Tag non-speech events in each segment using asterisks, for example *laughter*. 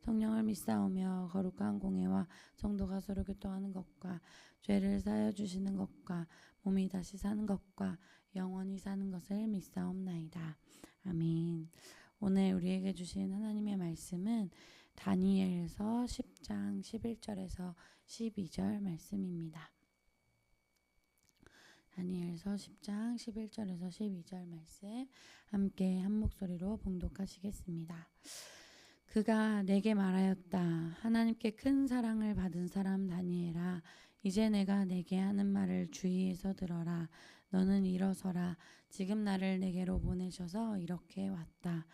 성령을 믿사오며 거룩한 공예와 성도가 서로 교통하는 것과 죄를 사여 주시는 것과 몸이 다시 사는 것과 영원히 사는 것을 믿사옵나이다. 아멘. 오늘 우리에게 주신 하나님의 말씀은 다니엘서 10장 11절에서 12절 말씀입니다. 다니엘서 10장 11절에서 12절 말씀 함께 한 목소리로 봉독하시겠습니다. 그가 내게 말하였다. 하나님께 큰 사랑을 받은 사람 다니엘아 이제 내가 내게 하는 말을 주의해서 들어라. 너는 일어서라. 지금 나를 내게로 보내셔서 이렇게 왔다.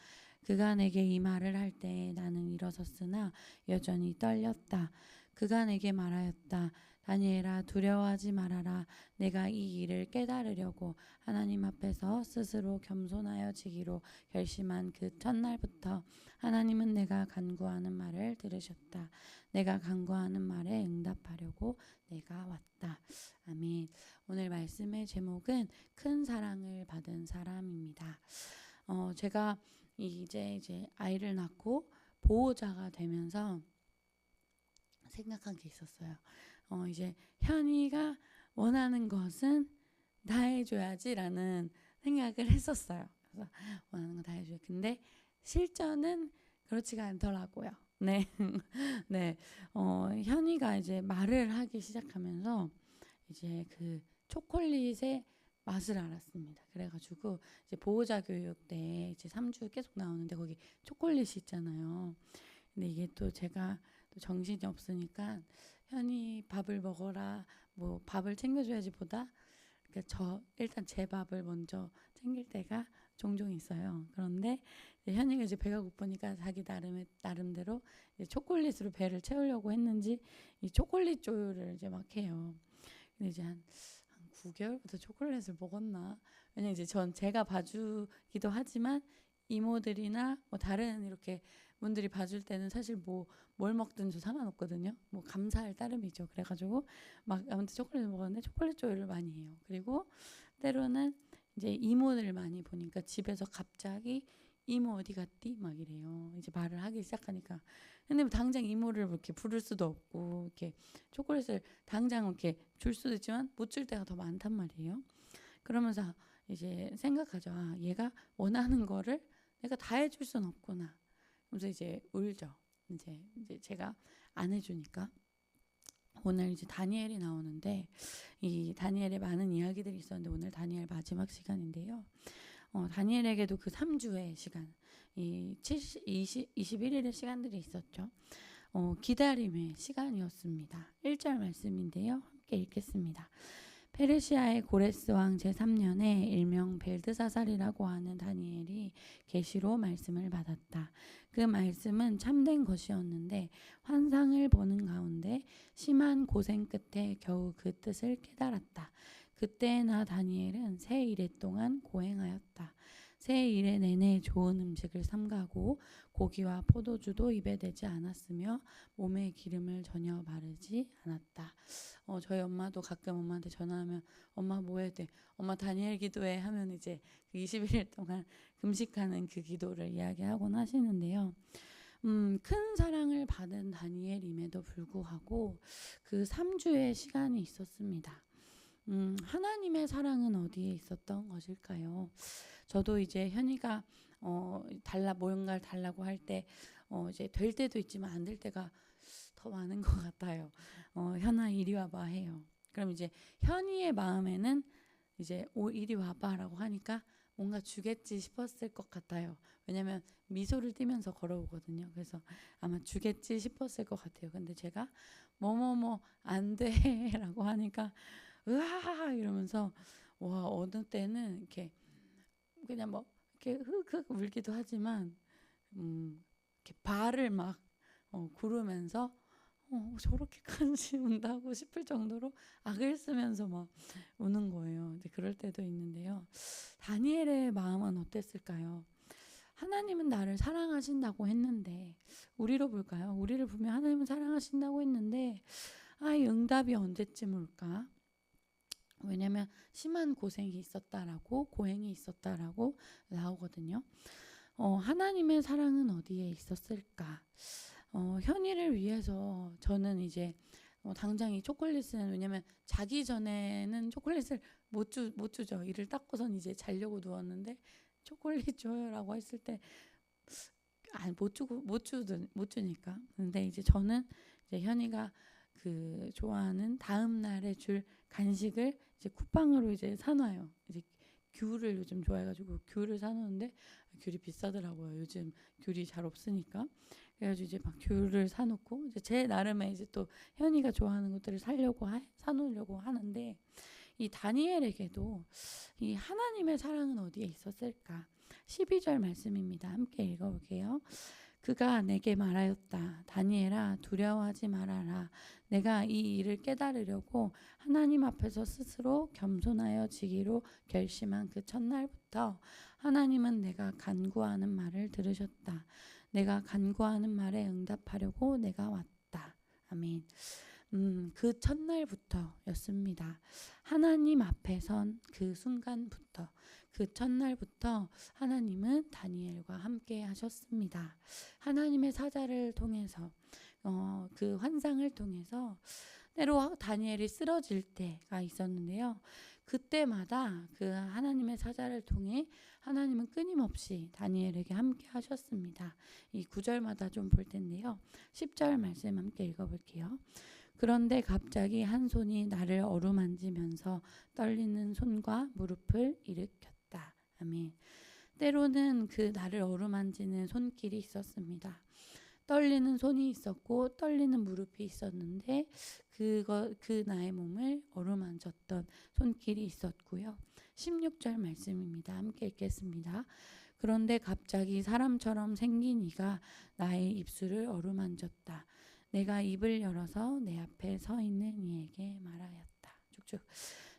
그가 내게 이 말을 할때 나는 일어섰으나 여전히 떨렸다. 그가 내게 말하였다. 다니엘아 두려워하지 말아라. 내가 이 일을 깨달으려고 하나님 앞에서 스스로 겸손하여 지기로 결심한 그 첫날부터 하나님은 내가 간구하는 말을 들으셨다. 내가 간구하는 말에 응답하려고 내가 왔다. 아멘. 오늘 말씀의 제목은 큰 사랑을 받은 사람입니다. 어, 제가 이제 이제 아이를 낳고 보호자가 되면서 생각한 게 있었어요. 어, 이제 현이가 원하는 것은 다 해줘야지라는 생각을 했었어요. 그래서 원하는 거 다 해줘요. 근데 실전은 그렇지가 않더라고요. 네, *laughs* 네. 어, 현이가 이제 말을 하기 시작하면서 이제 그 초콜릿의 맛을 알았습니다. 그래가지고 이제 보호자 교육 때 이제 3주 계속 나오는데 거기 초콜릿이 있잖아요. 근데 이게 또 제가 또 정신이 없으니까 현이 밥을 먹어라 뭐 밥을 챙겨줘야지 보다 그러니까 저 일단 제 밥을 먼저 챙길 때가 종종 있어요. 그런데 현이가 이제 배가 고프니까 자기 나름 나름대로 초콜릿으로 배를 채우려고 했는지 이 초콜릿 조율을 이제 막 해요. 근데 이제 한, 한 9개월부터 초콜릿을 먹었나? 왜냐 이제 전 제가 봐주기도 하지만 이모들이나 뭐 다른 이렇게 분들이 봐줄 때는 사실 뭐 뭘 먹든 저 상관없거든요. 뭐 감사할 따름이죠. 그래가지고 막 아무튼 초콜릿 먹었는데 초콜릿 조율을 많이 해요. 그리고 때로는 이제 이모들 많이 보니까 집에서 갑자기 이모 어디 갔디? 막 이래요. 이제 말을 하기 시작하니까. 근데 뭐 당장 이모를 이렇게 부를 수도 없고, 이렇게 초콜릿을 당장 이렇게 줄 수도 있지만 못 줄 때가 더 많단 말이에요. 그러면서 이제 생각하죠. 아, 얘가 원하는 거를 내가 다 해줄 순 없구나. 그래서 이제 울죠. 이제 이제 제가 안 해주니까 오늘 이제 다니엘이 나오는데 이 다니엘의 많은 이야기들이 있었는데 오늘 다니엘 마지막 시간인데요. 어, 다니엘에게도 그 3주의 시간, 이 70, 20, 21일의 시간들이 있었죠. 어, 기다림의 시간이었습니다. 1절 말씀인데요. 함께 읽겠습니다. 페르시아의 고레스 왕 제3년에 일명 벨드사살이라고 하는 다니엘이 계시로 말씀을 받았다. 그 말씀은 참된 것이었는데 환상을 보는 가운데 심한 고생 끝에 겨우 그 뜻을 깨달았다. 그때 나 다니엘은 세 일에 동안 고행하였다. 새 일에 내내 좋은 음식을 삼가고 고기와 포도주도 입에 대지 않았으며 몸에 기름을 전혀 바르지 않았다. 어, 저희 엄마도 가끔 엄마한테 전화하면 엄마 뭐 해야 돼? 엄마 다니엘 기도해 하면 이제 그 21일 동안 금식하는 그 기도를 이야기하곤 하시는데요. 음, 큰 사랑을 받은 다니엘임에도 불구하고 그 3주의 시간이 있었습니다. 음, 하나님의 사랑은 어디에 있었던 것일까요? 저도 이제 현이가 어, 달라 뭔가를 달라고 할 때 어, 이제 될 때도 있지만 안 될 때가 더 많은 것 같아요. 어, 현아 이리 와봐 해요. 그럼 이제 현이의 마음에는 이제 오 이리 와봐라고 하니까 뭔가 주겠지 싶었을 것 같아요. 왜냐면 미소를 띠면서 걸어오거든요. 그래서 아마 주겠지 싶었을 것 같아요. 근데 제가 뭐뭐뭐 안 돼라고 *laughs* 하니까 으아 이러면서 와 어느 때는 이렇게 그냥 뭐 이렇게 흑흑 울기도 하지만 음 이렇게 발을 막 어, 구르면서 어, 어, 저렇게까지 *laughs* 운다고 싶을 정도로 악을 쓰면서 막 우는 거예요. 이제 그럴 때도 있는데요. 다니엘의 마음은 어땠을까요? 하나님은 나를 사랑하신다고 했는데 우리로 볼까요? 우리를 보면 하나님은 사랑하신다고 했는데 아, 이 응답이 언제쯤 올까? 왜냐면 심한 고생이 있었다라고 고행이 있었다라고 나오거든요. 어, 하나님의 사랑은 어디에 있었을까? 어, 현이를 위해서 저는 이제 어, 당장 이 초콜릿은 왜냐면 자기 전에는 초콜릿을 못, 주, 못 주죠. 이를 닦고선 이제 자려고 누웠는데 초콜릿 줘요라고 했을 때 아, 못 주고 못 주든 못 주니까. 근데 이제 저는 이제 현이가 그 좋아하는 다음 날에 줄 간식을 이제 쿠팡으로 이제 사놔요. 이제 귤을 요즘 좋아해가지고 귤을 사놓는데 귤이 비싸더라고요. 요즘 귤이 잘 없으니까. 그래가지고 이제 막 귤을 사놓고 이제 제 나름의 이제 또 현이가 좋아하는 것들을 사려고 하, 사놓으려고 하는데 이 다니엘에게도 이 하나님의 사랑은 어디에 있었을까? 12절 말씀입니다. 함께 읽어볼게요. 그가 내게 말하였다. 다니엘아 두려워하지 말아라. 내가 이 일을 깨달으려고 하나님 앞에서 스스로 겸손하여 지기로 결심한 그 첫날부터 하나님은 내가 간구하는 말을 들으셨다. 내가 간구하는 말에 응답하려고 내가 왔다. 아멘. 음, 그 첫날부터였습니다. 하나님 앞에 선 그 순간부터, 그 첫날부터 하나님은 다니엘과 함께 하셨습니다. 하나님의 사자를 통해서, 어, 그 환상을 통해서 때로 다니엘이 쓰러질 때가 있었는데요. 그때마다 그 하나님의 사자를 통해 하나님은 끊임없이 다니엘에게 함께 하셨습니다. 이 구절마다 좀 볼 텐데요. 10절 말씀 함께 읽어볼게요. 그런데 갑자기 한 손이 나를 어루만지면서 떨리는 손과 무릎을 일으켰다. 아멘. 때로는 그 나를 어루만지는 손길이 있었습니다. 떨리는 손이 있었고 떨리는 무릎이 있었는데 그거 그 나의 몸을 어루만졌던 손길이 있었고요. 16절 말씀입니다. 함께 읽겠습니다. 그런데 갑자기 사람처럼 생긴 이가 나의 입술을 어루만졌다. 내가 입을 열어서 내 앞에 서 있는 이에게 말하였다. 쭉쭉.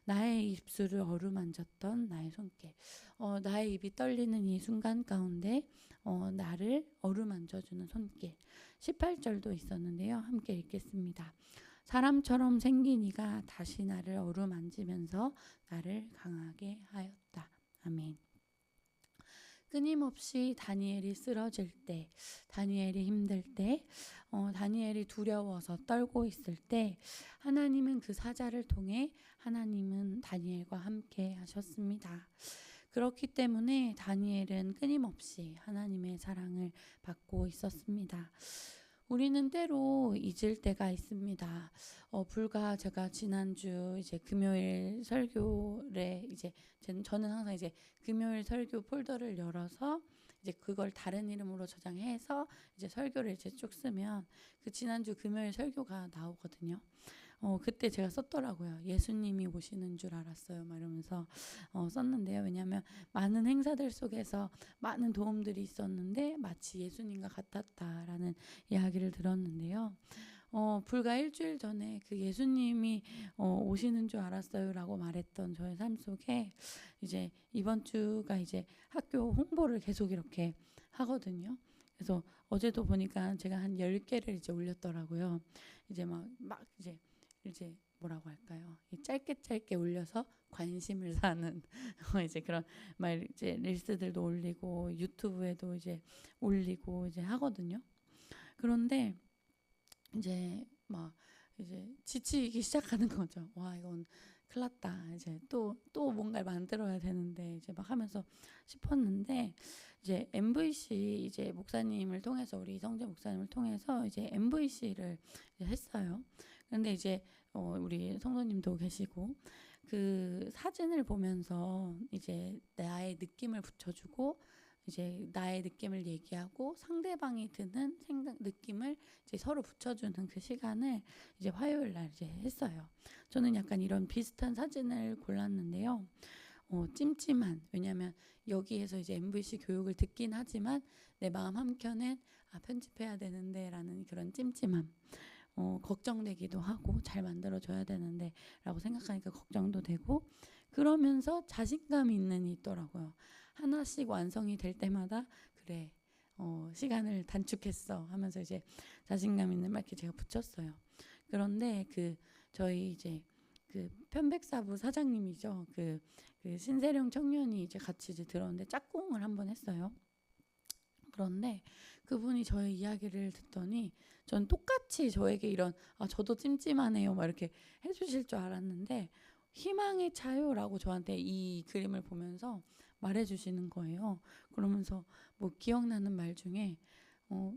나의 입술을 어루만졌던 나의 손길. 어, 나의 입이 떨리는 이 순간 가운데 어, 나를 어루만져주는 손길. 18절도 있었는데요. 함께 읽겠습니다. 사람처럼 생긴 이가 다시 나를 어루만지면서 나를 강하게 하였다. 아멘. 끊임없이 다니엘이 쓰러질 때, 다니엘이 힘들 때, 어, 다니엘이 두려워서 떨고 있을 때, 하나님은 그 사자를 통해 하나님은 다니엘과 함께 하셨습니다. 그렇기 때문에 다니엘은 끊임없이 하나님의 사랑을 받고 있었습니다. 우리는 때로 잊을 때가 있습니다. 어, 불과 제가 지난주 이제 금요일 설교에 이제 저는 항상 이제 금요일 설교 폴더를 열어서 이제 그걸 다른 이름으로 저장해서 이제 설교를 이제 쭉 쓰면 그 지난주 금요일 설교가 나오거든요. 어, 그때 제가 썼더라고요. 예수님이 오시는 줄 알았어요. 막 이러면서 어, 썼는데요. 왜냐하면 많은 행사들 속에서 많은 도움들이 있었는데 마치 예수님과 같았다라는 이야기를 들었는데요. 어, 불과 일주일 전에 그 예수님이 어, 오시는 줄 알았어요라고 말했던 저의 삶 속에 이제 이번 주가 이제 학교 홍보를 계속 이렇게 하거든요. 그래서 어제도 보니까 제가 한 10개를 이제 올렸더라고요. 이제 막, 막 이제 이제 뭐라고 할까요? 짧게 짧게 올려서 관심을 *laughs* 사는 이제 그런 말 이제 릴스들도 올리고 유튜브에도 이제 올리고 이제 하거든요. 그런데 이제 막 이제 지치기 시작하는 거죠. 와 이건 큰일났다. 이제 또 또 뭔가를 만들어야 되는데 이제 막 하면서 싶었는데 이제 MVC 이제 목사님을 통해서 우리 이성재 목사님을 통해서 이제 MVC를 이제 했어요. 근데 이제 어 우리 성도님도 계시고 그 사진을 보면서 이제 나의 느낌을 붙여주고 이제 나의 느낌을 얘기하고 상대방이 드는 생각 느낌을 이제 서로 붙여주는 그 시간을 이제 화요일 날 이제 했어요. 저는 약간 이런 비슷한 사진을 골랐는데요. 어, 찜찜한 왜냐하면 여기에서 이제 MVC 교육을 듣긴 하지만 내 마음 한켠엔 아 편집해야 되는데라는 그런 찜찜함. 어, 걱정되기도 하고 잘 만들어줘야 되는데 라고 생각하니까 걱정도 되고 그러면서 자신감이 있는 이 있더라고요. 하나씩 완성이 될 때마다 그래 어, 시간을 단축했어 하면서 이제 자신감 있는 말 이렇게 제가 붙였어요. 그런데 그 저희 이제 그 편백사부 사장님이죠. 그, 그 신세령 청년이 이제 같이 이제 들었는데 짝꿍을 한번 했어요. 그런데 그분이 저의 이야기를 듣더니 전 똑같이 저에게 이런 아 저도 찜찜하네요 막 이렇게 해주실 줄 알았는데 희망의 차요라고 저한테 이 그림을 보면서 말해주시는 거예요. 그러면서 뭐 기억나는 말 중에 어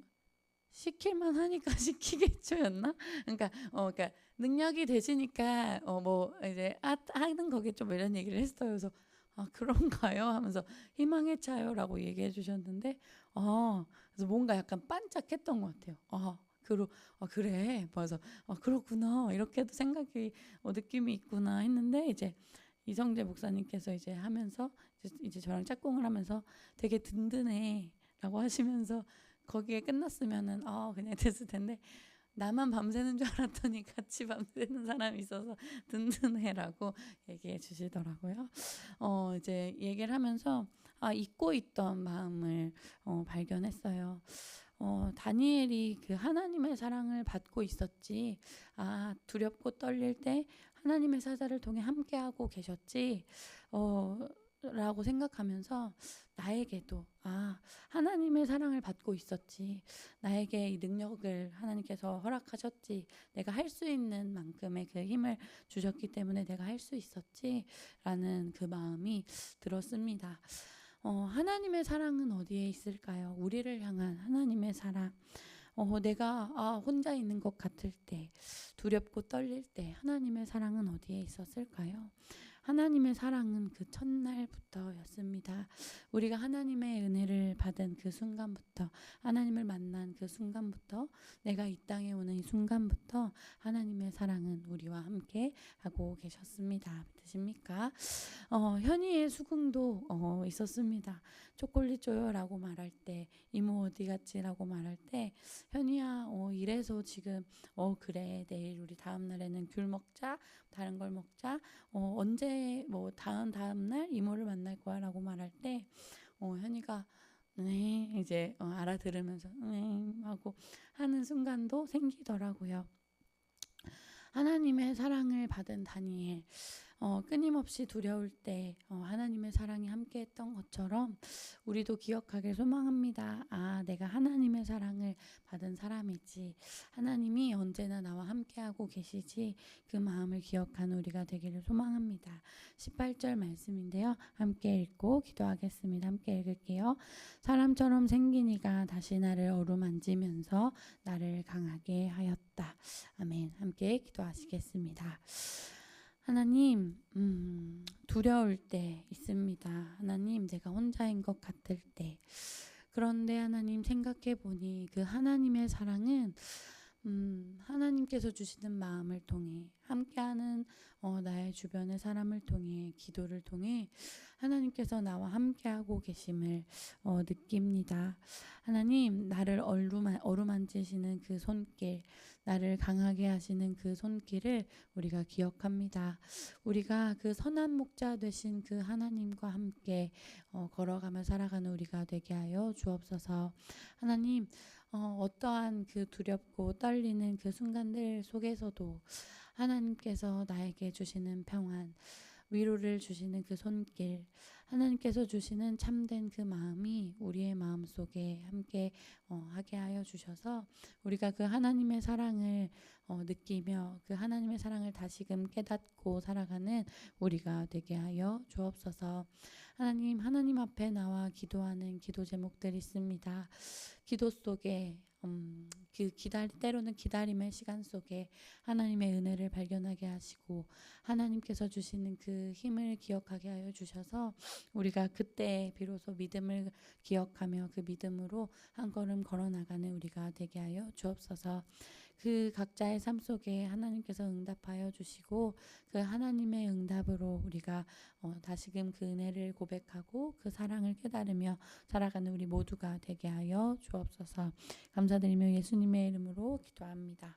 시킬만 하니까 *laughs* 시키겠죠였나? 그러니까 어 그러니까 능력이 되시니까 어 뭐 이제 아, 하는 거겠죠 뭐 이런 얘기를 했어요. 그래서 아 그런가요? 하면서 희망의 차요라고 얘기해 주셨는데 아 그래서 뭔가 약간 반짝했던 것 같아요. 아 그러 아 그래 그래서 아 그렇구나 이렇게도 생각이 어, 느낌이 있구나 했는데 이제 이성재 목사님께서 이제 하면서 이제, 이제 저랑 짝꿍을 하면서 되게 든든해 라고 하시면서 거기에 끝났으면은 아 그냥 됐을 텐데 나만 밤새는 줄 알았더니 같이 밤새는 사람이 있어서 든든해라고 얘기해 주시더라고요. 어 이제 얘기를 하면서 아 잊고 있던 마음을 어, 발견했어요. 어, 다니엘이 그 하나님의 사랑을 받고 있었지. 아, 두렵고 떨릴 때 하나님의 사자를 통해 함께하고 계셨지. 어, 라고 생각하면서 나에게도 아 하나님의 사랑을 받고 있었지 나에게 이 능력을 하나님께서 허락하셨지 내가 할 수 있는 만큼의 그 힘을 주셨기 때문에 내가 할 수 있었지라는 그 마음이 들었습니다. 어, 하나님의 사랑은 어디에 있을까요? 우리를 향한 하나님의 사랑. 어, 내가 아, 혼자 있는 것 같을 때, 두렵고 떨릴 때, 하나님의 사랑은 어디에 있었을까요? 하나님의 사랑은 그 첫날부터였습니다. 우리가 하나님의 은혜를 받은 그 순간부터, 하나님을 만난 그 순간부터, 내가 이 땅에 오는 이 순간부터 하나님의 사랑은 우리와 함께 하고 계셨습니다. 믿으십니까? 어, 현이의 수긍도 어, 있었습니다. 초콜릿 줘요라고 말할 때, 이모 어디 갔지라고 말할 때, 현이야, 어, 이래서 지금, 어, 그래, 내일 우리 다음 날에는 귤 먹자, 다른 걸 먹자, 어, 언제, 뭐, 다음, 다음 날 이모를 만날 거야 라고 말할 때, 어, 현이가, 네, 이제 어, 알아들으면서, 네, 하고 하는 순간도 생기더라고요. 하나님의 사랑을 받은 다니엘. 어, 끊임없이 두려울 때 어, 하나님의 사랑이 함께했던 것처럼 우리도 기억하길 소망합니다. 아, 내가 하나님의 사랑을 받은 사람이지. 하나님이 언제나 나와 함께하고 계시지. 그 마음을 기억하는 우리가 되기를 소망합니다. 18절 말씀인데요. 함께 읽고 기도하겠습니다. 함께 읽을게요. 사람처럼 생긴 이가 다시 나를 어루만지면서 나를 강하게 하였다. 아멘. 함께 기도하시겠습니다. 하나님, 음, 두려울 때 있습니다. 하나님, 내가 혼자인 것 같을 때. 그런데 하나님 생각해 보니 그 하나님의 사랑은 음, 하나님께서 주시는 마음을 통해 함께하는 어, 나의 주변의 사람을 통해 기도를 통해 하나님께서 나와 함께하고 계심을 어, 느낍니다. 하나님 나를 어루만, 어루만지시는 그 손길 나를 강하게 하시는 그 손길을 우리가 기억합니다. 우리가 그 선한 목자 되신 그 하나님과 함께 어, 걸어가며 살아가는 우리가 되게 하여 주옵소서. 하나님 어, 어떠한 그 두렵고 떨리는 그 순간들 속에서도 하나님께서 나에게 주시는 평안, 위로를 주시는 그 손길, 하나님께서 주시는 참된 그 마음이 우리의 마음 속에 함께 어, 하게 하여 주셔서 우리가 그 하나님의 사랑을 어, 느끼며 그 하나님의 사랑을 다시금 깨닫고 살아가는 우리가 되게 하여 주옵소서. 하나님, 하나님 앞에 나와 기도하는 기도 제목들이 있습니다. 기도 속에 음, 그 기다리 때로는 기다림의 시간 속에 하나님의 은혜를 발견하게 하시고 하나님께서 주시는 그 힘을 기억하게 하여 주셔서 우리가 그때 비로소 믿음을 기억하며 그 믿음으로 한 걸음 걸어 나가는 우리가 되게 하여 주옵소서. 그 각자의 삶 속에 하나님께서 응답하여 주시고 그 하나님의 응답으로 우리가 어, 다시금 그 은혜를 고백하고 그 사랑을 깨달으며 살아가는 우리 모두가 되게 하여 주옵소서. 감사드리며 예수님의 이름으로 기도합니다.